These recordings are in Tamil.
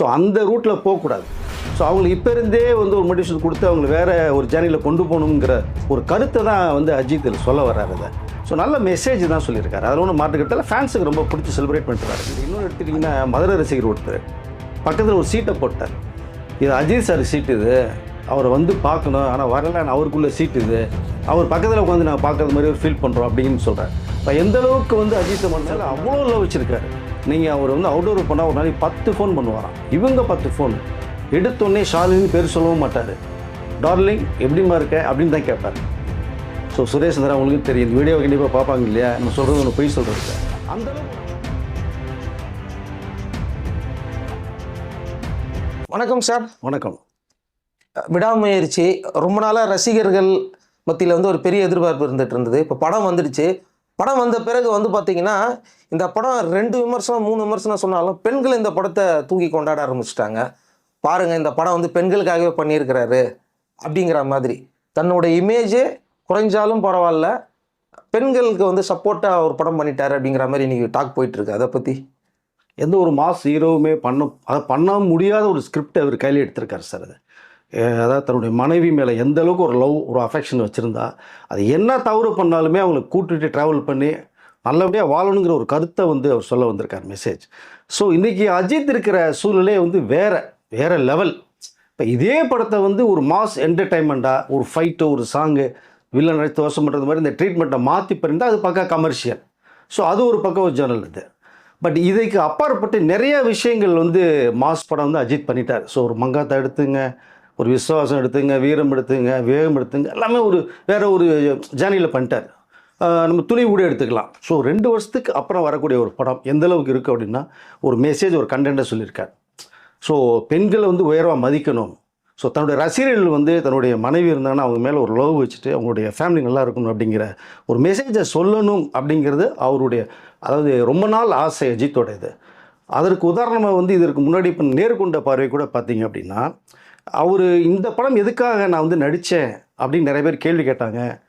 ஸோ அந்த ரூட்டில் போகக்கூடாது. ஸோ அவங்களுக்கு இப்போ இருந்தே வந்து ஒரு மோட்டிவேஷன் கொடுத்து அவங்களை வேறு ஒரு ஜேர்னியில் கொண்டு போகணுங்கிற ஒரு கருத்தை தான் வந்து அஜித் சொல்ல வர்றாரு அதை ஸோ நல்ல மெசேஜ் தான் சொல்லியிருக்காரு. அதில் ஒன்றும் மாற்றுக்கிறதால ஃபேன்ஸுக்கு ரொம்ப பிடிச்சி செலிப்ரேட் பண்ணிட்டுறாரு இன்னொன்று எடுத்துக்கிட்டிங்கன்னா மதுரை ரசிகர் ஒருத்தர் பக்கத்தில் ஒரு சீட்டை போட்டார். இது அஜித் சார் சீட்டு இது. அவரை வந்து பார்க்கணும். ஆனால் வரல அவருக்குள்ளே சீட்டு இது. அவர் பக்கத்தில் உட்காந்து நான் பார்க்குறது மாதிரி ஒரு ஃபீல் பண்ணுறோம் அப்படின்னு சொல்கிறேன் இப்போ எந்த அளவுக்கு வந்து அஜித்தை மனசில் அவ்வளோ லவ் வச்சுருக்காரு? நீங்கள் அவர் வந்து அவுட்டோர் போனால் ஒரு நாளைக்கு பத்து ஃபோன் பண்ணுவாராம். இவங்க பத்து ஃபோன் எடுத்தோடனே ஷாலினி பேர் சொல்லவும் மாட்டார். டார்லிங் எப்படிமா இருக்க? அப்படின்னு தான் கேட்பார். ஸோ சுரேஷ் சந்திரா உங்களுக்கு தெரியும் இந்த வீடியோ கண்டிப்பாக பார்ப்பாங்க இல்லையா? நம்ம சொல்கிறது ஒன்று பொய் சொல்கிறது அந்த வணக்கம் சார். வணக்கம். விடாமுயற்சி. ரொம்ப நாளாக ரசிகர்கள் மத்தியில் வந்து ஒரு பெரிய எதிர்பார்ப்பு இருந்துட்டு இருந்தது. இப்போ படம் வந்துடுச்சு. படம் வந்த பிறகு வந்து பார்த்தீங்கன்னா இந்த படம் ரெண்டு விமர்சனம் மூணு விமர்சனம் சொன்னாலும் பெண்கள் இந்த படத்தை தூக்கி கொண்டாட ஆரம்பிச்சிட்டாங்க. பாருங்க இந்த படம் வந்து பெண்களுக்காகவே பண்ணியிருக்கிறாரு அப்படிங்கிற மாதிரி. தன்னோட இமேஜே குறைஞ்சாலும் பரவாயில்ல பெண்களுக்கு வந்து சப்போர்ட்டாக ஒரு படம் பண்ணிட்டாரு அப்படிங்கிற மாதிரி இன்னைக்கு டாக் போயிட்டுருக்கு. அதை பற்றி எந்த ஒரு மாஸ் ஹீரோவுமே பண்ண அதை பண்ண முடியாத ஒரு ஸ்கிரிப்ட் அவர் கையில் எடுத்திருக்காரு சார் அது. அதாவது தன்னுடைய மனைவி மேலே எந்த அளவுக்கு ஒரு லவ் ஒரு அஃபெக்ஷன் வச்சுருந்தா அது என்ன தவறு பண்ணாலுமே அவங்களை கூட்டிகிட்டு ட்ராவல் பண்ணி நல்லபடியாக வாழணுங்கிற ஒரு கருத்தை வந்து அவர் சொல்ல வந்திருக்கார் மெசேஜ் ஸோ இன்றைக்கி அஜித் இருக்கிற சூழ்நிலை வந்து வேறு வேற லெவல் இப்போ இதே படத்தை வந்து ஒரு மாஸ் என்டர்டைன்மெண்ட்டாக ஒரு ஃபைட்டு ஒரு சாங்கு வில்லன் அழைத்து தோசம் பண்ணுறது மாதிரி இந்த ட்ரீட்மெண்ட்டை மாற்றி பண்ணியிருந்தால் அது பக்கம் கமர்ஷியல் ஸோ அது ஒரு பக்கம் ஒரு ஜேர்னல் இது. பட் இதுக்கு அப்பாற்பட்டு நிறைய விஷயங்கள் வந்து மாஸ் படம் வந்து அஜித் பண்ணிட்டார். ஸோ ஒரு மங்காத்தை எடுத்துங்க ஒரு விசுவாசம் எடுத்துங்க வீரம் எடுத்துங்க வேகம் எடுத்துங்க எல்லாமே ஒரு வேறு ஒரு ஜேர்னியில் பண்ணிட்டார். நம்ம துணி கூட எடுத்துக்கலாம். ஸோ ரெண்டு வருஷத்துக்கு அப்புறம் வரக்கூடிய ஒரு படம் எந்த அளவுக்கு இருக்குது அப்படின்னா ஒரு மெசேஜ் ஒரு கண்டென்ட்டை சொல்லியிருக்கார். ஸோ பெண்களை வந்து உயர்வாக மதிக்கணும். ஸோ தன்னுடைய ரசிகர்கள் வந்து தன்னுடைய மனைவி இருந்தாங்கன்னா அவங்க மேலே ஒரு லவ் வச்சுட்டு அவங்களுடைய ஃபேமிலி நல்லா இருக்கணும் அப்படிங்கிற ஒரு மெசேஜை சொல்லணும் அப்படிங்கிறது அவருடைய அதாவது ரொம்ப நாள் ஆசை அஜித்தோட இது. அதற்கு உதாரணமாக வந்து இதற்கு முன்னாடி இப்போ நேர்கொண்ட பார்வை கூட பார்த்தீங்க அப்படின்னா அவர் இந்த படம் எதுக்காக நான் வந்து நடித்தேன் அப்படின்னு நிறைய பேர் கேள்வி கேட்டாங்க.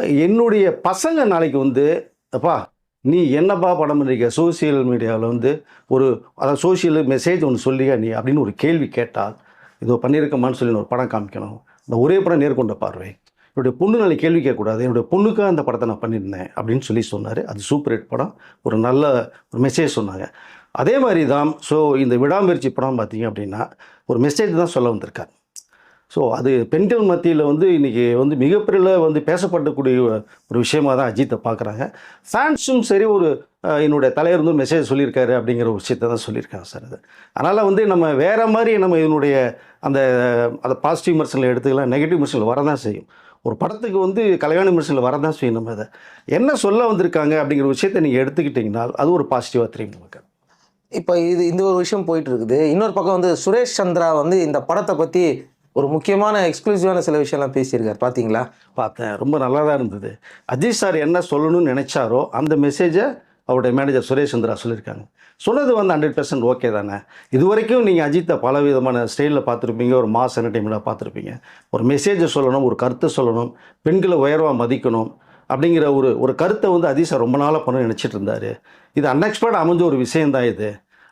என்னுடைய பசங்க நாளைக்கு வந்து அப்பா நீ என்னப்பா படம் பண்ணிருக்க? சோசியல் மீடியாவில் வந்து ஒரு அதாவது சோஷியல் மெசேஜ் ஒன்று சொல்லியா நீ? அப்படின்னு ஒரு கேள்வி கேட்டால் இதோ பண்ணியிருக்கமான்னு சொல்லி ஒரு படம் காமிக்கணும். அந்த ஒரே படம் நேர்கொண்ட பார்வை. என்னுடைய பொண்ணு நாளைக்கு கேள்வி கேட்கக்கூடாது. என்னுடைய பொண்ணுக்காக அந்த படத்தை நான் பண்ணியிருந்தேன் அப்படின்னு சொல்லி சொன்னார். அது சூப்பர் ஹிட் படம். ஒரு நல்ல ஒரு மெசேஜ் சொன்னாங்க. அதே மாதிரி தான் ஸோ இந்த விடாமுயற்சி படம் பார்த்தீங்க அப்படின்னா ஒரு மெசேஜ் தான் சொல்ல வந்திருக்கார். ஸோ அது பெண்கள் மத்தியில் வந்து இன்றைக்கி வந்து மிகப்பெரிய வந்து பேசப்படக்கூடிய ஒரு விஷயமாக தான் அஜித்தை பார்க்குறாங்க. ஃபேன்ஸும் சரி ஒரு என்னுடைய தலைவர் வந்து மெசேஜ் சொல்லியிருக்காரு அப்படிங்கிற ஒரு விஷயத்தை தான் சொல்லியிருக்காங்க சார் அது. அதனால் வந்து நம்ம வேறு மாதிரி நம்ம இதனுடைய அந்த அந்த பாசிட்டிவ் விமர்சனில் எடுத்துக்கலாம் நெகட்டிவ் விமர்சனங்கள் வரதான் செய்யும். ஒரு படத்துக்கு வந்து கலையான விமர்சனங்கள் வரதான் செய்யும் நம்ம அதை. என்ன சொல்ல வந்திருக்காங்க அப்படிங்கிற விஷயத்தை நீங்கள் எடுத்துக்கிட்டிங்கன்னா அது ஒரு பாசிட்டிவாக தெரியும் நமக்கு. இப்போ இது இந்த ஒரு விஷயம் போயிட்டு இருக்குது இன்னொரு பக்கம் வந்து சுரேஷ் சந்திரா வந்து இந்த படத்தை பற்றி ஒரு முக்கியமான எக்ஸ்க்ளூசிவான சில விஷயம்லாம் பேசியிருக்காரு. பார்த்தீங்களா பார்த்தேன். ரொம்ப நல்லா தான் இருந்தது. அஜித் சார் என்ன சொல்லணும்னு நினைச்சாரோ அந்த மெசேஜை அவருடைய மேனேஜர் சுரேஷ் சந்திரா சொல்லியிருக்காங்க. சொன்னது வந்து ஹண்ட்ரட் பர்சன்ட் ஓகே தானே? இது வரைக்கும் நீங்கள் அஜித்தை பல விதமான ஸ்டைலில் பார்த்துருப்பீங்க. ஒரு மாஸ் என்டர்டைன்மெண்ட்டாக பார்த்துருப்பீங்க. ஒரு மெசேஜை சொல்லணும் ஒரு கருத்தை சொல்லணும் பெண்களை உயர்வாக மதிக்கணும் அப்படிங்கிற ஒரு ஒரு கருத்தை வந்து அஜித் ரொம்ப நாளாக பண்ண நினச்சிட்டு இருந்தார் இது அன்எக்ஸ்பெக்ட் அமைஞ்ச ஒரு விஷயந்தான் இது.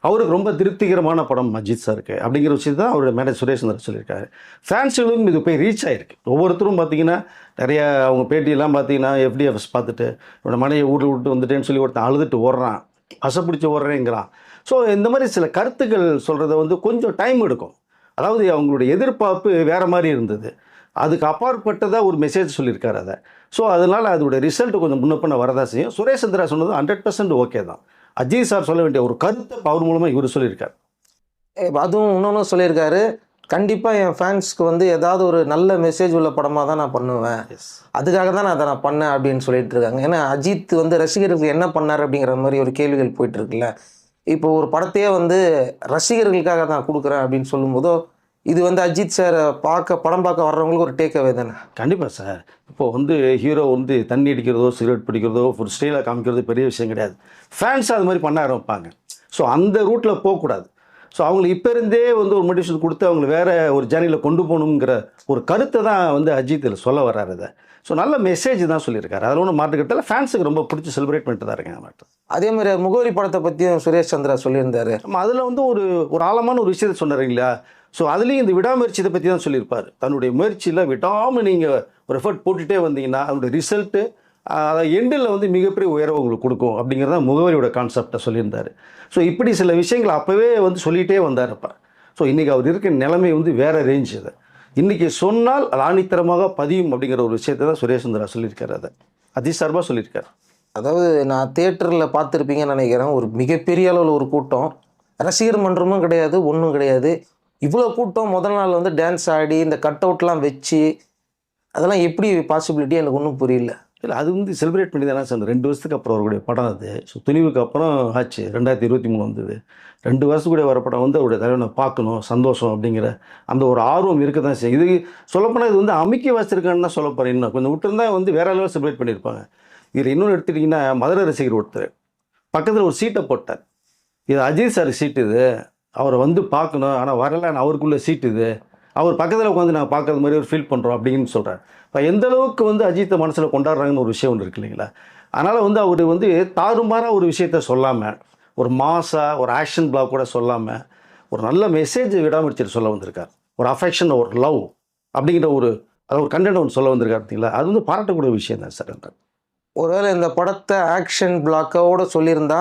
அவருக்கு ரொம்ப திருப்திகரமான படம் அஜித் சாருக்கு அப்படிங்கிற விஷயத்தை தான் அவருடைய மேனேஜ் சுரேஷ் சொல்லியிருக்காரு. ஃபேன்ஸுகளும் இது போய் ரீச் ஆகிருக்கு ஒவ்வொருத்தரும் பார்த்தீங்கன்னா நிறைய அவங்க பேட்டியெல்லாம் பார்த்தீங்கன்னா எஃப்டிஎஃப்எஸ் பார்த்துட்டு என்னோட மனையை வீட்டு விட்டு வந்துட்டேன்னு சொல்லி ஒருத்தன் அழுதுட்டு ஓடுறான். அசப்பிடிச்சு ஓடுறேங்கிறான். ஸோ இந்த மாதிரி சில கருத்துக்கள் சொல்கிறத வந்து கொஞ்சம் டைம் எடுக்கும். அதாவது அவங்களுடைய எதிர்பார்ப்பு வேறு மாதிரி இருந்தது. அதுக்கு அப்பாற்பட்டதாக ஒரு மெசேஜ் சொல்லியிருக்காரு அதை. ஸோ அதனால் அதோட ரிசல்ட் கொஞ்சம் முன்ன பண்ண வரதா செய்யும். சுரேஷ் சந்திரா சொன்னது ஹண்ட்ரட் பர்சன்ட் ஓகே தான். அஜித் சார் சொல்ல வேண்டிய ஒரு கருத்தை அவர் மூலமாக இவர் சொல்லியிருக்காரு. அதுவும் இன்னொன்று சொல்லியிருக்காரு. கண்டிப்பாக என் ஃபேன்ஸ்க்கு வந்து ஏதாவது ஒரு நல்ல மெசேஜ் உள்ள படமாக தான் நான் பண்ணுவேன். அதுக்காக தான் நான் அதை நான் பண்ணேன் அப்படின்னு சொல்லிட்டு இருக்காங்க. ஏன்னா அஜித் வந்து ரசிகர்களுக்கு என்ன பண்ணார் அப்படிங்கிற மாதிரி ஒரு கேள்விகள் போயிட்டு இருக்குல்ல. இப்போ ஒரு படத்தையே வந்து ரசிகர்களுக்காக தான் கொடுக்குறேன் அப்படின்னு சொல்லும்போதோ இது வந்து அஜித் சாரை பார்க்க படம் பார்க்க வர்றவங்களுக்கு ஒரு டேக் அவே தானே? கண்டிப்பாக சார். இப்போ வந்து ஹீரோ வந்து தண்ணி அடிக்கிறதோ சிகரெட் பிடிக்கிறதோ ஒரு ஸ்டைலாக காமிக்கிறது பெரிய விஷயம் கிடையாது. ஃபேன்ஸ் அது மாதிரி பண்ண ஆரம்பிப்பாங்க. ஸோ அந்த ரூட்டில் போகக்கூடாது. ஸோ அவங்களுக்கு இப்போ இருந்தே வந்து ஒரு மோட்டிவேஷன் கொடுத்து அவங்களை வேற ஒரு ஜேர்னியில் கொண்டு போகணுங்கிற ஒரு கருத்தை தான் வந்து அஜித் இதில் சொல்ல வர்றாரு அதை ஸோ நல்ல மெசேஜ் தான் சொல்லியிருக்காரு. அதில் ஒன்றும் மாட்டுக்கிட்டால ஃபேன்ஸுக்கு ரொம்ப பிடிச்சி செலிப்ரேட் பண்ணிட்டு தான் இருக்கேன் அவர்கிட்ட அதே மாதிரி முகவரி படத்தை பற்றியும் சுரேஷ் சந்திரா சொல்லியிருந்தாரு. அதில் வந்து ஒரு ஒரு ஆழமான ஒரு விஷயத்தை சொன்னார் இல்லையா? ஸோ அதுலேயும் இந்த விடாமுயற்சி இதை பற்றி தான் சொல்லியிருப்பார். தன்னுடைய முயற்சியில் விடாமல் நீங்கள் ஒரு எஃபர்ட் போட்டுகிட்டே வந்தீங்கன்னா அதோட ரிசல்ட்டு அதை எண்டில் வந்து மிகப்பெரிய உயர்வு உங்களுக்கு கொடுக்கும் அப்படிங்கிறத முகவரியோட கான்செப்டை சொல்லியிருந்தார். ஸோ இப்படி சில விஷயங்கள் அப்போவே வந்து சொல்லிகிட்டே வந்தார் அப்போ. ஸோ இன்றைக்கி அவர் இருக்கிற நிலைமை வந்து வேறு ரேஞ்ச் அது. இன்றைக்கி சொன்னால் ராணித்தரமாக ஆணித்தரமாக பதியும் அப்படிங்கிற ஒரு விஷயத்தை தான் சுரேஷ் சந்திரா சொல்லியிருக்காரு அதை. அதிசார்பாக சொல்லியிருக்காரு. அதாவது நான் தேட்டரில் பார்த்துருப்பீங்கன்னு நினைக்கிறேன் ஒரு மிகப்பெரிய அளவில் ஒரு கூட்டம். ரசிகர் மன்றமும் கிடையாது ஒன்றும் கிடையாது. இவ்வளோ கூட்டம் முதல் நாள் வந்து டான்ஸ் ஆடி இந்த கட் அவுட்லாம் வச்சு அதெல்லாம் எப்படி பாசிபிலிட்டி எனக்கு ஒன்றும் புரியல. இல்லை அது வந்து செலிப்ரேட் பண்ணி தானே சார் ரெண்டு வருஷத்துக்கு அப்புறம் அவருடைய படம் அது. ஸோ துணிவுக்கு அப்புறம் ஆச்சு. ரெண்டாயிரத்தி இருபத்தி மூணு வந்தது. ரெண்டு வருஷத்துக்குடைய வர படம் வந்து அவருடைய தலைவனை பார்க்கணும் சந்தோஷம் அப்படிங்கிற அந்த ஒரு ஆர்வம் இருக்க தான் செய்யும். இது சொல்லப்போனால் இது வந்து அமைக்க வச்சிருக்கான்னு தான் சொல்ல போகிறேன் இன்னும் கொஞ்சம் விட்டுருந்தா வந்து வேற லெவல் செலிப்ரேட் பண்ணியிருப்பாங்க. இதில் இன்னொன்று எடுத்துட்டிங்கன்னா மதுரை ரசிகர் ஒருத்தர். பக்கத்தில் ஒரு சீட்டை போட்டார். இது அஜித் சார் சீட்டு இது. அவரை வந்து பார்க்கணும். ஆனால் வரல நான் அவருக்குள்ள சீட்டு இது. அவர் பக்கத்தில் உட்காந்து நான் பார்க்கறது மாதிரி ஒரு ஃபீல் பண்ணுறோம் அப்படின்னு சொல்கிறார் இப்போ எந்த அளவுக்கு வந்து அஜித்தை மனசில் கொண்டாடுறாங்கன்னு ஒரு விஷயம் ஒன்று இருக்கு இல்லைங்களா? அதனால் வந்து அவர் வந்து தாறுமாறாக ஒரு விஷயத்த சொல்லாமல் ஒரு மாசாக ஒரு ஆக்ஷன் பிளாக் கூட சொல்லாமல் ஒரு நல்ல மெசேஜை விடாமடிச்சிட்டு சொல்ல வந்திருக்கார். ஒரு அஃபெக்ஷன் ஒரு லவ் அப்படிங்கிற ஒரு அது ஒரு கண்டென்ட் ஒன்று சொல்ல வந்திருக்காரு பார்த்தீங்களா? அது வந்து பாராட்டக்கூடிய விஷயம் தான் சார் ஒருவேளை இந்த படத்தை ஆக்ஷன் பிளாக்கோடு சொல்லியிருந்தா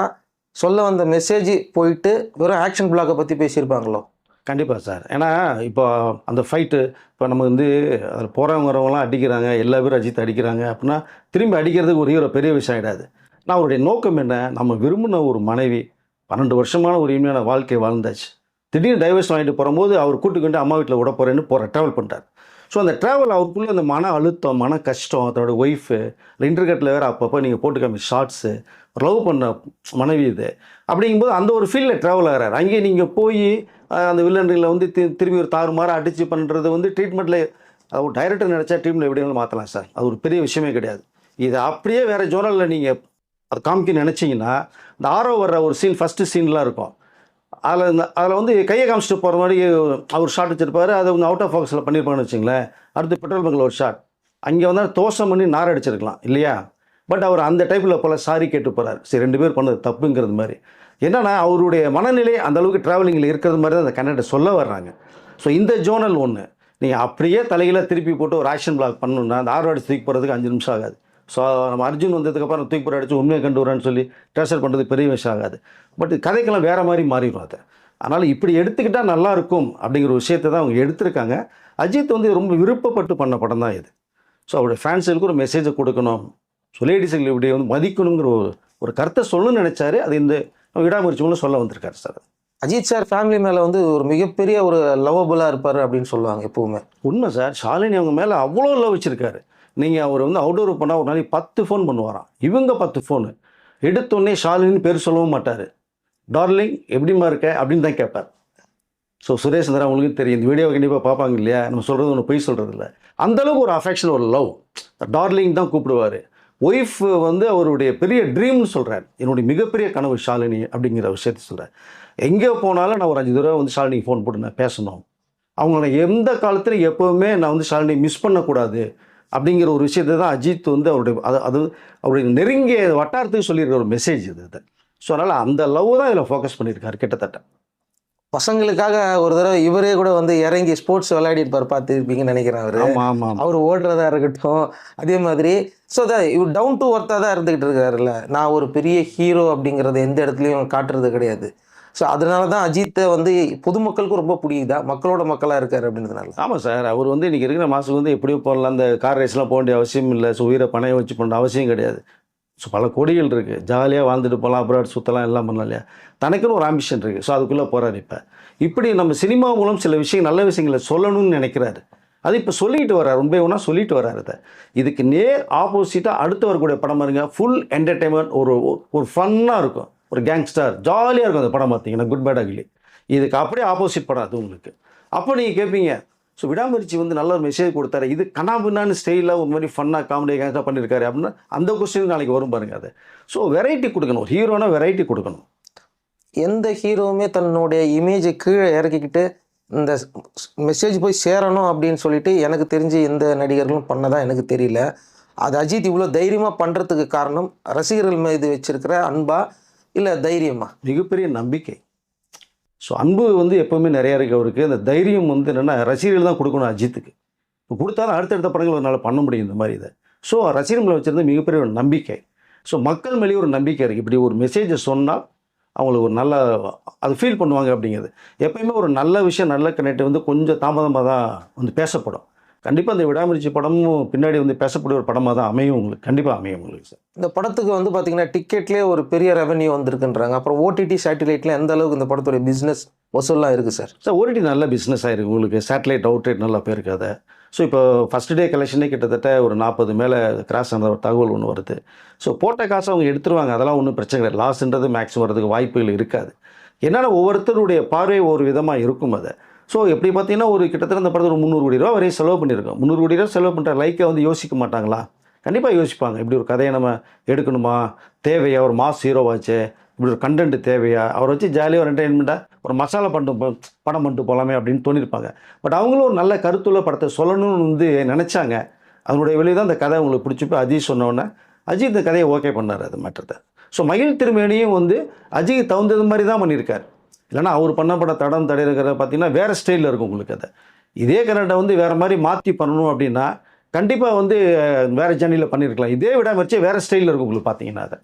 சொல்ல வந்த மெசேஜ் போயிட்டு வெறும் ஆக்ஷன் பிளாக்கை பற்றி பேசியிருப்பாங்களோ? கண்டிப்பாக சார் ஏன்னா இப்போ அந்த ஃபைட்டு இப்போ நம்ம வந்து அதில் போகிறவங்க வரவங்களாம் அடிக்கிறாங்க எல்லா பேரும் அஜித் அடிக்கிறாங்க அப்படின்னா திரும்பி அடிக்கிறதுக்கு ஒரு ஹீரோ பெரிய விஷயம் ஆகிடாது நான் அவருடைய நோக்கம் என்ன? நம்ம விரும்பின ஒரு மனைவி பன்னெண்டு வருஷமான ஒரு இனிமையான வாழ்க்கை வாழ்ந்தாச்சு. திடீர்னு டைவர்ஸ் வாங்கிட்டு போகும்போது அவர் கூட்டுக்கொண்டு அம்மா வீட்டில் விட போகிறேன்னு போகிற ட்ராவல் பண்ணுறார் ஸோ அந்த ட்ராவல் அவருக்குள்ளே அந்த மன அழுத்தம் மன கஷ்டம் அதோட ஒய்ஃபு இன்டர்நெட்டில் வேறு அப்பப்போ நீங்கள் போட்டு காமி ஷார்ட்ஸு லவ் பண்ண மனைவி இது. அப்படிங்கும்போது அந்த ஒரு ஃபீல்டில் ட்ராவல் ஆகிறார். அங்கே நீங்கள் போய் அந்த வில்லன்றில் வந்து தி திரும்பி ஒரு தாறுமாறு அடித்து பண்ணுறது வந்து ட்ரீட்மெண்ட்டில் அது ஒரு டைரக்டர் நினச்சா டீமில் எப்படி வேணாலும் மாற்றலாம் சார். அது ஒரு பெரிய விஷயமே கிடையாது. இது அப்படியே வேறு ஜோனலில் நீங்கள் அது காமிக்க நினச்சிங்கன்னா இந்த ஆரோ வர்ற ஒரு சீன் ஃபஸ்ட்டு சீன்லாம் இருக்கும். அதில் அதில் வந்து கையை காமிச்சிட்டு போகிற மாதிரி அவர் ஷாட் வச்சுருப்பார். அதை அவங்க அவுட் ஆஃப் ஃபோக்கஸில் பண்ணியிருப்பாங்கன்னு வச்சுங்களேன். அடுத்து பெட்ரோல் பங்கில் ஒரு ஷாட் அங்கே வந்தால் தோசம் பண்ணி நார் அடிச்சிருக்கலாம் இல்லையா? பட் அவர் அந்த டைப்பில் போல் சாரி கேட்டு போகிறார் சரி ரெண்டு பேர் பண்ணது தப்புங்கிறது மாதிரி. என்னென்னா அவருடைய மனநிலை அந்தளவுக்கு ட்ராவலிங்கில் இருக்கிறது மாதிரி தான் அந்த கன்னட சொல்ல வர்றாங்க. ஸோ இந்த ஜோனல் ஒன்று நீங்கள் அப்படியே தலையில் திருப்பி போட்டு ஒரு ஆக்ஷன் பிளாக் பண்ணணுன்னா அந்த ஆர்வாடி தூக்கி போகிறதுக்கு அஞ்சு நிமிஷம் ஆகாது. ஸோ நம்ம அர்ஜுன் வந்ததுக்கப்புறம் தூக்கி போட்டு அடிச்சு உண்மையை கண்டு வரேன்னு சொல்லி ட்ரெஷர் பண்ணுறது பெரிய விஷயம் ஆகாது. பட் கதைக்கெல்லாம் வேறு மாதிரி மாறிடும் அது. அதனால் இப்படி எடுத்துக்கிட்டால் நல்லா இருக்கும் அப்படிங்கிற விஷயத்தை தான் அவங்க எடுத்திருக்காங்க. அஜித் வந்து ரொம்ப விருப்பப்பட்டு பண்ண படம் தான் இது. ஸோ அவருடைய ஃபேன்ஸுக்கு ஒரு மெசேஜை கொடுக்கணும். ஸோ லேடிஸுகள் இப்படி வந்து மதிக்கணுங்கிற ஒரு ஒரு கருத்தை சொல்லணும்னு நினச்சாரு. அது இந்த விடாமுயற்சி மூலம் சொல்ல வந்திருக்காரு சார் அஜித் சார் ஃபேமிலி மேலே வந்து ஒரு மிகப்பெரிய ஒரு லவபுளாக இருப்பார் அப்படின்னு சொல்லுவாங்க எப்பவுமே. உண்மை சார் ஷாலினி அவங்க மேலே அவ்வளோ லவ் வச்சுருக்காரு. நீங்கள் அவர் வந்து அவுடோர் பண்ணால் ஒரு நாளைக்கு பத்து ஃபோன் பண்ணுவாராம். இவங்க பத்து ஃபோனு எடுத்தோடனே ஷாலினின்னு பேர் சொல்லவும் மாட்டார். டார்லிங் எப்படிம்மா இருக்க? அப்படின்னு தான் கேட்பார் ஸோ சுரேஷ் சந்திரா தெரியும். இந்த வீடியோவை கண்டிப்பாக பார்ப்பாங்க இல்லையா? நம்ம சொல்கிறது ஒன்று பொய் சொல்கிறது இல்லை. அந்தளவுக்கு ஒரு அஃபெக்ஷன் ஒரு லவ் டார்லிங் தான் கூப்பிடுவார். ஒய்ஃப் வந்து அவருடைய பெரிய ட்ரீம்னு சொல்கிறார் என்னுடைய மிகப்பெரிய கனவு ஷாலினி அப்படிங்கிற விஷயத்த சொல்கிறார் எங்கே போனாலும் நான் ஒரு அஞ்சு தடவை வந்து ஷாலினிக்கு ஃபோன் போட்டு நான் பேசணும். அவங்கள எந்த காலத்திலையும் எப்போவுமே நான் வந்து ஷாலினி மிஸ் பண்ணக்கூடாது. அப்படிங்கிற ஒரு விஷயத்தை தான் அஜித் வந்து அவருடைய அது அது அவருடைய நெருங்கிய வட்டாரத்துக்கு சொல்லியிருக்கிற ஒரு மெசேஜ் இது இது. ஸோ அதனால் அந்த லவ் தான் இதில் ஃபோக்கஸ் பண்ணியிருக்காரு கிட்டத்தட்ட. பசங்களுக்காக ஒரு தடவை இவரே கூட வந்து இறங்கி ஸ்போர்ட்ஸ் விளையாடிருப்பார் பார்த்துருப்பீங்கன்னு நினைக்கிறேன் அவர். அவர் ஓடுறதா இருக்கட்டும் அதே மாதிரி. ஸோ அதான் இவர் டவுன் டு ஒர்த்தாக தான் இருந்துகிட்டு இருக்காருல்ல. நான் ஒரு பெரிய ஹீரோ அப்படிங்கிறத எந்த இடத்துலையும் காட்டுறது கிடையாது. ஸோ அதனால தான் அஜித்தை வந்து பொதுமக்களுக்கும் ரொம்ப பிடிக்குதா? மக்களோட மக்களாக இருக்கார் அப்படின்றதுனால. ஆமாம் சார். அவர் வந்து இன்றைக்கி இருக்கிற மாதத்துக்கு வந்து எப்படியோ போடலாம். அந்த கார் ரேஸ்லாம் போக வேண்டிய அவசியம் இல்லை. ஸோ உயிரை பணைய வச்சு பண்ண அவசியம் கிடையாது. ஸோ பல கொடிகள் இருக்குது ஜாலியாக வாழ்ந்துட்டு போகலாம் அப்ராட் சுற்றலாம் எல்லாம் பண்ணலாம் இல்லையா? தனக்குன்னு ஒரு ஆம்பிஷன் இருக்குது ஸோ அதுக்குள்ளே போகிறார் இப்போ. இப்படி நம்ம சினிமா மூலம் சில விஷயம் நல்ல விஷயங்களை சொல்லணும்னு நினைக்கிறாரு. அது இப்போ சொல்லிட்டு வர்றாரு. ரொம்ப ஒன்றா சொல்லிட்டு வர்றாரு அதை இதுக்கு நேர் ஆப்போசிட்டாக அடுத்து வரக்கூடிய படம் பாருங்க. ஃபுல் என்டர்டைன்மெண்ட் ஒரு ஒரு ஃபன்னாக இருக்கும். ஒரு கேங்ஸ்டர் ஜாலியாக இருக்கும் அந்த படம் பார்த்தீங்கன்னா குட் பேட் அகிலி இதுக்கு அப்படியே ஆப்போசிட் படம் அது உங்களுக்கு. அப்போ நீங்கள் கேட்பீங்க ஸோ விடாமுயற்சி வந்து நல்ல ஒரு மெசேஜ் கொடுத்தாரு. இது கனாபின்னான்னு ஸ்டைலில் ஒரு மாதிரி ஃபன்னாக காமெடி கேங்ஸ்டாக பண்ணியிருக்காரு அப்படின்னா அந்த கொஸ்டின் நாளைக்கு வரும் பாருங்க அது. ஸோ வெரைட்டி கொடுக்கணும். ஹீரோனா வெரைட்டி கொடுக்கணும். எந்த ஹீரோவுமே தன்னுடைய இமேஜை கீழே இறக்கிக்கிட்டு இந்த மெசேஜ் போய் சேரணும் அப்படின்னு சொல்லிட்டு எனக்கு தெரிஞ்சு எந்த நடிகர்களும் பண்ணதா எனக்கு தெரியல. அது அஜித் இவ்வளோ தைரியமாக பண்ணுறதுக்கு காரணம் ரசிகர்கள் மீது வச்சிருக்கிற அன்பா இல்லை தைரியமா? மிகப்பெரிய நம்பிக்கை. ஸோ அன்பு வந்து எப்போவுமே நிறையா இருக்குது அவருக்கு. அந்த தைரியம் வந்து என்னென்னா ரசிகர்கள் தான் கொடுக்கணும் அஜித்துக்கு. இப்போ கொடுத்தா தான் அடுத்தடுத்த படங்கள் ஒரு பண்ண முடியும் இந்த மாதிரி இதை. ஸோ ரசிகர்களை வச்சுருந்த மிகப்பெரிய ஒரு நம்பிக்கை. ஸோ மக்கள் மேலேயே ஒரு நம்பிக்கை இருக்குது இப்படி ஒரு மெசேஜை சொன்னால் அவங்களுக்கு ஒரு நல்ல அது ஃபீல் பண்ணுவாங்க அப்படிங்கிறது. எப்பயுமே ஒரு நல்ல விஷயம் நல்ல கனெக்ட் வந்து கொஞ்சம் தாமதமாக தான் வந்து பேசப்படும். கண்டிப்பாக அந்த விடாமுயற்சி படமும் பின்னாடி வந்து பேசக்கூடிய ஒரு படமாக தான் அமையும் உங்களுக்கு. கண்டிப்பாக அமையும் உங்களுக்கு சார் இந்த படத்துக்கு வந்து பார்த்தீங்கன்னா டிக்கெட்லேயே ஒரு பெரிய ரெவன்யூ வந்திருக்குன்றாங்க. அப்புறம் ஓடிடி சேட்டிலைட்டில் எந்த அளவுக்கு இந்த படத்துடைய பிஸ்னஸ் வசூல்லாம் இருக்குது சார் சார் ஓடிடி நல்ல பிஸ்னஸ் ஆயிருக்கு உங்களுக்கு. சேட்டலைட் அவுட்ரேட் நல்லா போயிருக்கு அதை. ஸோ இப்போ ஃபஸ்ட் டே கலெக்ஷனே கிட்டத்தட்ட ஒரு நாற்பது மேலே கிராஸ் ஆன ஒரு தகவல் ஒன்று வருது. ஸோ போட்ட காசை அவங்க எடுத்துருவாங்க. அதெல்லாம் ஒன்றும் பிரச்சனை கிடையாது. லாஸ்ன்றது மேக்ஸிமம் வரதுக்கு வாய்ப்புகள் இருக்காது. என்னன்னா ஒவ்வொருத்தருடைய பார்வை ஒரு விதமாக இருக்கும் அதை. ஸோ எப்படி பார்த்தீங்கன்னா ஒரு கிட்டத்தட்ட அந்த படத்தில் ஒரு முந்நூறு கோடி ரூபா வரையும் செலவு பண்ணியிருக்கோம். முந்நூறு கோடி ரூபா செலவு பண்ணுற லைக்கை வந்து யோசிக்க மாட்டாங்களா? கண்டிப்பாக யோசிப்பாங்க. இப்படி ஒரு கதையை நம்ம எடுக்கணுமா? தேவையா? ஒரு மாஸ் ஹீரோவாச்சு. இப்படி ஒரு கண்டென்ட் தேவையா? அவரை வச்சு ஜாலியாக ஒரு என்டர்டைன்மெண்ட்டாக ஒரு மசாலா பண்ணிட்டு படம் பண்ணிட்டு போகலாமே அப்படின்னு தோணியிருப்பாங்க பட் அவங்களும் ஒரு நல்ல கருத்துள்ள படத்தை சொல்லணும்னு வந்து நினச்சாங்க. அதனுடைய வெளியே தான் அந்த கதை அவங்களுக்கு பிடிச்சி போய் அஜித் சொன்னோன்னே அஜித் இந்த கதையை ஓகே பண்ணார் அது மாற்றத்தை ஸோ மகிழ் திருமேனியும் வந்து அஜித் தகுந்தது மாதிரி தான் பண்ணியிருக்காரு. இல்லைன்னா அவர் பண்ண பட தடம் தடை பார்த்திங்கன்னா பார்த்தீங்கன்னா வேறு ஸ்டைலில் இருக்கும் உங்களுக்கு அதை. இதே கரண்டை வந்து வேறு மாதிரி மாற்றி பண்ணணும் அப்படின்னா கண்டிப்பாக வந்து வேறு சேனலில் பண்ணியிருக்கலாம் இதே விட வச்சு வேறு ஸ்டைலில் இருக்கும் உங்களுக்கு பார்த்தீங்கன்னா அதை.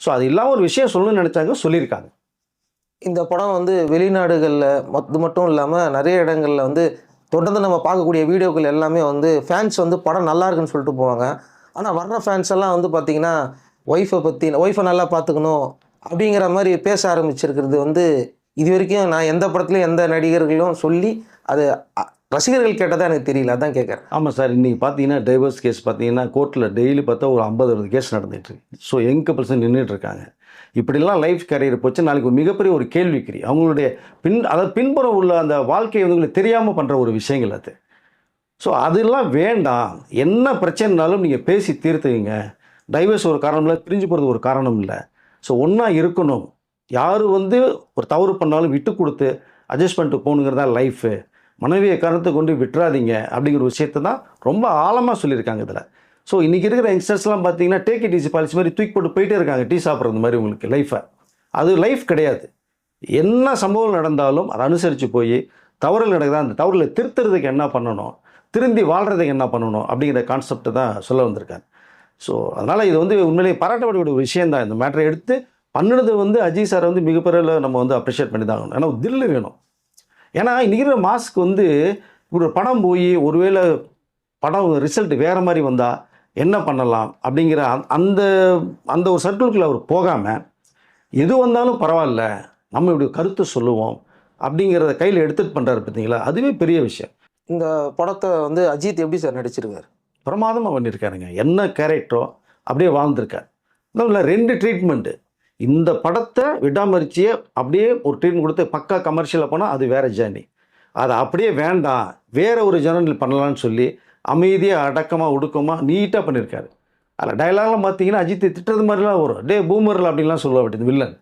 ஸோ அது இல்லாமல் ஒரு விஷயம் சொல்லணும்னு நினச்சாங்க சொல்லியிருக்காங்க. இந்த படம் வந்து வெளிநாடுகளில் மொத்த மட்டும் இல்லாமல் நிறைய இடங்களில் வந்து தொடர்ந்து நம்ம பார்க்கக்கூடிய வீடியோக்கள் எல்லாமே வந்து ஃபேன்ஸ் வந்து படம் நல்லா இருக்குன்னு சொல்லிட்டு போவாங்க. ஆனால் வர்ற ஃபேன்ஸ் எல்லாம் வந்து பார்த்திங்கன்னா ஒய்ஃபை பற்றி ஒய்ஃபை நல்லா பார்த்துக்கணும் அப்படிங்கிற மாதிரி பேச ஆரம்பிச்சிருக்கிறது வந்து இது வரைக்கும் நான் எந்த படத்துலையும் எந்த நடிகர்களும் சொல்லி அது அ- ரசிகர்கள் கேட்டதா எனக்கு தெரியல. அதான் கேட்குறேன் ஆமாம் சார் இன்றைக்கி பார்த்தீங்கன்னா டைவர்ஸ் கேஸ் பார்த்தீங்கன்னா கோர்ட்டில் டெய்லி பார்த்தா ஒரு ஐம்பது அறுபது கேஸ் நடந்துட்டு இருக்கு. ஸோ எங்க கப்பல்ஸ் நின்றுட்டு இருக்காங்க. இப்படிலாம் லைஃப் கேரியர் போச்சு. நாளைக்கு ஒரு மிகப்பெரிய ஒரு கேள்விக்குறி. அவங்களுடைய பின் அதாவது பின்புறம் உள்ள அந்த வாழ்க்கையை வந்து உங்களுக்கு தெரியாமல் பண்ணுற ஒரு விஷயங்கள் அது. ஸோ அதெல்லாம் வேண்டாம். என்ன பிரச்சனைனாலும் நீங்கள் பேசி தீர்த்துக்குங்க. டைவர்ஸ் ஒரு காரணம் இல்லை பிரிஞ்சு போகிறது ஒரு காரணம் இல்லை. ஸோ ஒன்றா இருக்கணும். யார் வந்து ஒரு தவறு பண்ணாலும் விட்டு கொடுத்து அட்ஜஸ்ட் பண்ணிட்டு தான் லைஃபு மனைவியை கருத்தை கொண்டு விட்டுறாதீங்க அப்படிங்கிற விஷயத்தை தான் ரொம்ப ஆழமாக சொல்லியிருக்காங்க இதில். ஸோ இன்றைக்கி இருக்கிற யங்ஸ்டர்ஸ்லாம் பார்த்தீங்கன்னா டேக் இட் ஈஸி பாலிசி மாதிரி தூக்கி போட்டு போயிட்டே இருக்காங்க டீ சாப்பிட்றது மாதிரி உங்களுக்கு லைஃபை அது லைஃப் கிடையாது. என்ன சம்பவம் நடந்தாலும் அதை அனுசரித்து போய் தவறுகள் நடக்குதா அந்த தவறுகளை திருத்துறதுக்கு என்ன பண்ணணும் திருந்தி வாழ்கிறதுக்கு என்ன பண்ணணும் அப்படிங்கிற கான்செப்டை தான் சொல்ல வந்திருக்காங்க. ஸோ அதனால் இது வந்து உண்மையிலேயே பாராட்டப்படக்கூடிய ஒரு விஷயம் தான் இந்த மேட்டரை எடுத்து பண்ணுனது வந்து அஜய் சாரை வந்து மிகப்பெரிய நம்ம வந்து அப்ரிஷியேட் பண்ணி தான் ஆகணும். ஏன்னா தில்லு வேணும். ஏன்னா இன்னைக்கு இருக்கிற மாஸ்க் வந்து இப்படி ஒரு படம் போய் ஒருவேளை படம் ரிசல்ட் வேறு மாதிரி வந்தால் என்ன பண்ணலாம் அப்படிங்கிற அந்த- அந்த அந்த ஒரு சர்க்கிளுக்குள்ள அவர் போகாமல் எது வந்தாலும் பரவாயில்ல நம்ம இப்படி கருத்து சொல்லுவோம் அப்படிங்கிறத கையில் எடுத்துகிட்டு பண்ணுறாரு பார்த்தீங்களா? அதுவே பெரிய விஷயம். இந்த படத்தை வந்து அஜித் எப்படி சார் நடிச்சிருக்காரு? பிரமாதமாக பண்ணியிருக்காருங்க என்ன கேரக்டரோ அப்படியே வாழ்ந்திருக்கார். இல்லை ரெண்டு ட்ரீட்மெண்ட்டு இந்த படத்தை விடாமரிச்சியை அப்படியே ஒரு ட்ரீட்மெண்ட் கொடுத்து பக்கா கமர்ஷியலாக போனால் அது வேறு ஜேர்னி அதை அப்படியே வேண்டாம். வேறு ஒரு ஜேர்னல் பண்ணலான்னு சொல்லி அமைதியாக அடக்கமாக ஒடுக்கமாக நீட்டாக பண்ணியிருக்காரு அதில் டயலாக்லாம் பார்த்தீங்கன்னா அஜித் திட்டுறது மாதிரிலாம் வரும். டே பூமரில் அப்படின்லாம் சொல்ல வேண்டியது வில்லன்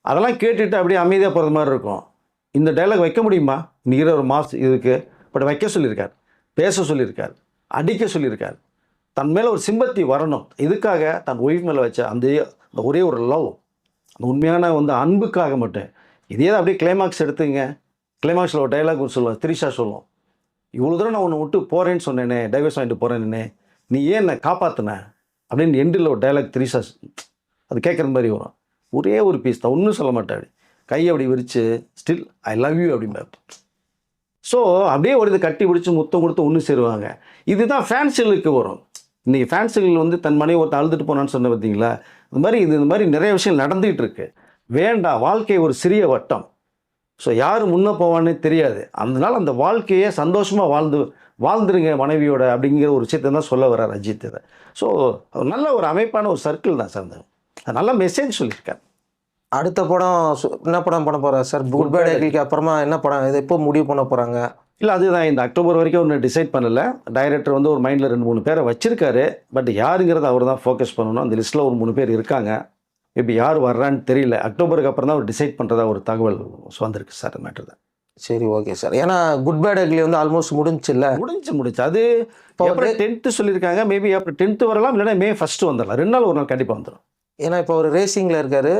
அதெல்லாம் கேட்டுட்டு அப்படியே அமைதியாக போகிறது மாதிரி இருக்கும். இந்த டைலாக் வைக்க முடியுமா? நீர ஒரு மாஸ் இதுக்கு. பட் வைக்க சொல்லியிருக்கார். பேச சொல்லியிருக்கார். அடிக்க சொல்லியிருக்கார். தன் மேலே ஒரு சிம்பத்தி வரணும். இதுக்காக தன் ஒய்ஃப் மேலே வச்ச அந்த அந்த ஒரே ஒரு லவ். அந்த உண்மையான வந்து அன்புக்காக மட்டும். இதே தான் அப்படியே கிளைமாக்ஸ் எடுத்துங்க. கிளைமாக்ஸில் ஒரு டைலாக் சொல்லுவேன் திரிஷா சொல்லுவோம் இவ்வளோ தூரம் நான் உன்னை விட்டு போகிறேன்னு சொன்னேனே டைவர்ஸ் வாங்கிட்டு போகிறேன்னே நீ ஏன் என்னை காப்பாற்றின அப்படின்னு எண்டில் ஒரு டைலாக் திரிஷா அது கேட்குற மாதிரி வரும். ஒரே ஒரு பீஸ் தான். ஒன்றும் சொல்ல மாட்டாடி கையை அப்படி விரித்து ஸ்டில் ஐ லவ் யூ அப்படிம்பார். ஸோ அப்படியே ஒரு இது கட்டி பிடிச்சி முத்தம் கொடுத்து ஒன்று சேருவாங்க. இதுதான் ஃபேன்ஸிலுக்கு வரும். இன்றைக்கி ஃபேன்ஸுகள் வந்து தன் மனைவி ஒருத்தன் அழுதுட்டு போனான்னு சொன்ன பார்த்தீங்களா? இந்த மாதிரி இது இந்த மாதிரி நிறைய விஷயம் நடந்துகிட்டு இருக்கு. வேண்டாம் வாழ்க்கை ஒரு சிறிய வட்டம். ஸோ யார் முன்னே போவான்னு தெரியாது. அதனால அந்த வாழ்க்கையை சந்தோஷமாக வாழ்ந்து வாழ்ந்துருங்க மனைவியோட அப்படிங்கிற ஒரு விஷயத்தை தான் சொல்ல வர்றார் அஜித் இதை. ஸோ நல்ல ஒரு அமைப்பான ஒரு சர்க்கிள் தான் சார் அந்த நல்ல மெசேஜ் சொல்லியிருக்காரு. அடுத்த படம் என்ன படம் பண்ண போறா சார்? குட் பை அப்புறமா என்ன படம் இது எப்போ முடிவு பண்ண போறாங்க? இல்லை அதுதான். இந்த அக்டோபர் வரைக்கும் ஒன்று டிசைட் பண்ணல. டைரக்டர் வந்து ஒரு மைண்டில் ரெண்டு மூணு பேரை வச்சிருக்காரு. பட் யாருங்கிறத அவர் தான் ஃபோக்கஸ் பண்ணணும். அந்த லிஸ்ட்டில் ஒரு மூணு பேர் இருக்காங்க. மேபி யார் வர்றான்னு தெரியல. அக்டோபருக்கு அப்புறம் தான் அவர் டிசைட் பண்ணுறதா ஒரு தகவல் வந்திருக்கு சார் மேட்டர் தான் சரி ஓகே சார் ஏன்னா குட் பேட் அக்லி வந்து ஆல்மோஸ்ட் முடிஞ்சுல்ல முடிஞ்சு முடிச்சு அது இப்போ ஏப்ரல் டென்த்து சொல்லியிருக்காங்க. மேபி ஏப்ரல் டென்த்து வரலாம் இல்லைன்னா மே ஃபஸ்ட்டு வந்துடலாம். ரெண்டு நாள் ஒரு நாள் கண்டிப்பாக வந்துடும் ஏன்னா இப்போ ஒரு ரேசிங்கில் இருக்காரு.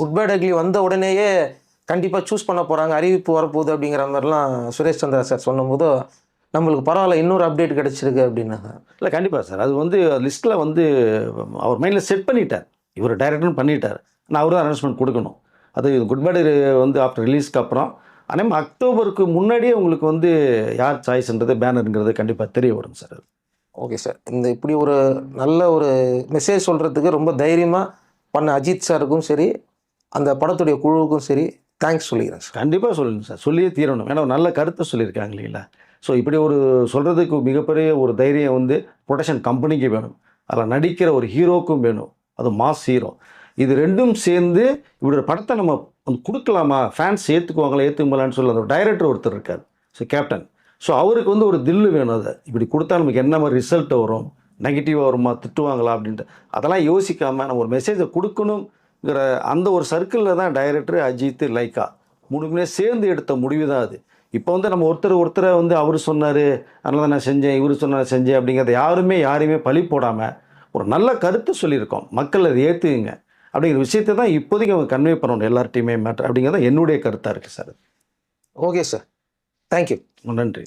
குட் பேட் அக்லி வந்த உடனேயே கண்டிப்பாக சூஸ் பண்ண போகிறாங்க அறிவிப்பு வரப்போகுது அப்படிங்கிற மாதிரிலாம் சுரேஷ் சந்திரா சார் சொன்னபோது நம்மளுக்கு பரவாயில்ல இன்னொரு அப்டேட் கிடச்சிருக்கு அப்படின்னாங்க. இல்லை கண்டிப்பாக சார். அது வந்து லிஸ்ட்டில் வந்து அவர் மைண்டில் செட் பண்ணிட்டார். இவர் டைரக்டர்னு பண்ணிட்டார். நான் அவர் தான் அனௌன்ஸ்மெண்ட் கொடுக்கணும். அது குட் பேட் வந்து ஆஃப்டர் ரிலீஸ்க்கு அப்புறம். ஆனால் அக்டோபருக்கு முன்னாடியே உங்களுக்கு வந்து யார் சாய்ஸ்ன்றது பேனருங்கிறது கண்டிப்பாக தெரிய வரும் சார் அது. ஓகே சார் இந்த இப்படி ஒரு நல்ல ஒரு மெசேஜ் சொல்கிறதுக்கு ரொம்ப தைரியமாக பண்ண அஜித் சாருக்கும் சரி அந்த படத்துடைய குழுவுக்கும் சரி தேங்க்ஸ் சொல்லிக்கிறேன் சார் கண்டிப்பாக சொல்லுங்க சார் சொல்லியே தீரணும். ஏன்னா நல்ல கருத்தை சொல்லியிருக்காங்க இல்லைங்களா? ஸோ இப்படி ஒரு சொல்கிறதுக்கு மிகப்பெரிய ஒரு தைரியம் வந்து ப்ரொடக்ஷன் கம்பெனிக்கு வேணும். அதில் நடிக்கிற ஒரு ஹீரோக்கும் வேணும். அது மாஸ் ஹீரோ இது ரெண்டும் சேர்ந்து இப்படி ஒரு படத்தை நம்ம வந்து கொடுக்கலாமா? ஃபேன்ஸ் ஏற்றுக்குவாங்களா ஏற்றுக்குங்களான்னு சொல்லி அந்த டைரக்டர் ஒருத்தர் இருக்கார். ஸோ கேப்டன் ஸோ அவருக்கு வந்து ஒரு தில்லு வேணும் அதை. இப்படி கொடுத்தா நமக்கு என்ன மாதிரி ரிசல்ட் வரும்? நெகட்டிவாக வருமா? திட்டுவாங்களா? அப்படின்ட்டு. அதெல்லாம் யோசிக்காமல் நம்ம ஒரு மெசேஜை கொடுக்கணும். கொடுக்கணுங்கிற அந்த ஒரு சர்க்கிளில் தான் டைரக்டர் அஜித் லைக்கா மூணுமே சேர்ந்து எடுத்த முடிவு தான் அது. இப்போ வந்து நம்ம ஒருத்தர் ஒருத்தரை வந்து அவர் சொன்னார் அதனால தான் நான் செஞ்சேன் இவர் சொன்னார் செஞ்சேன் அப்படிங்கிறத யாருமே யாரையுமே பழி போடாமல் ஒரு நல்ல கருத்து சொல்லியிருக்கோம். மக்கள் அதை ஏற்றுக்குங்க அப்படிங்கிற விஷயத்தை தான் இப்போதைக்கு அவங்க கன்வே பண்ணணும். எல்லார்ட்டையுமே மேட்டர் அப்படிங்கிறது என்னுடைய கருத்தாக இருக்குது சார் ஓகே சார் தேங்க்யூ நன்றி.